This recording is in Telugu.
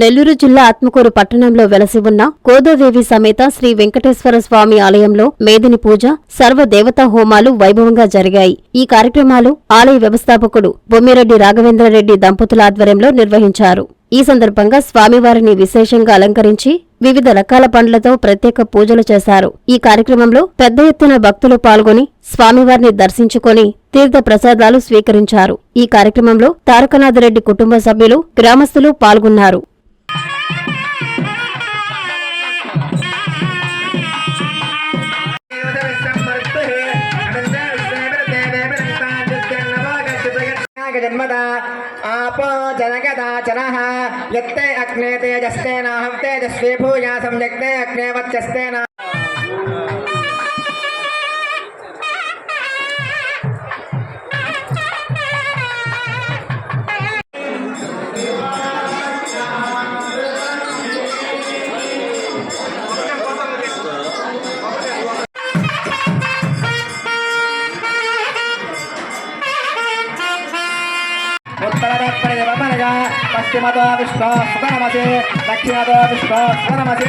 నెల్లూరు జిల్లా ఆత్మకూరు పట్టణంలో వెలసి ఉన్న కోదోదేవి సమేత శ్రీ వెంకటేశ్వర స్వామి ఆలయంలో మేదిని పూజ సర్వ దేవతా హోమాలు వైభవంగా జరిగాయి. ఈ కార్యక్రమాలు ఆలయ వ్యవస్థాపకుడు బొమ్మిరెడ్డి రాఘవేంద్రరెడ్డి దంపతుల ఆధ్వర్యంలో నిర్వహించారు. ఈ సందర్భంగా స్వామివారిని విశేషంగా అలంకరించి వివిధ రకాల పండ్లతో ప్రత్యేక పూజలు చేశారు. ఈ కార్యక్రమంలో పెద్ద ఎత్తున భక్తులు పాల్గొని స్వామివారిని దర్శించుకొని తీర్థ ప్రసాదాలు స్వీకరించారు. ఈ కార్యక్రమంలో తారకనాథరెడ్డి కుటుంబ సభ్యులు గ్రామస్తులు పాల్గొన్నారు. जन्मदा। आप आपो जनगदाचनः यत्ते अग्ने तेजस्ते तेजस्तेनाहं तेजस्वी भूया सम्यक्ते अग्ने वच्चस्तेना పశ్చిమతో విష్ణు సుతనమసి దక్షిణతో విశ్వాస సుతనమసి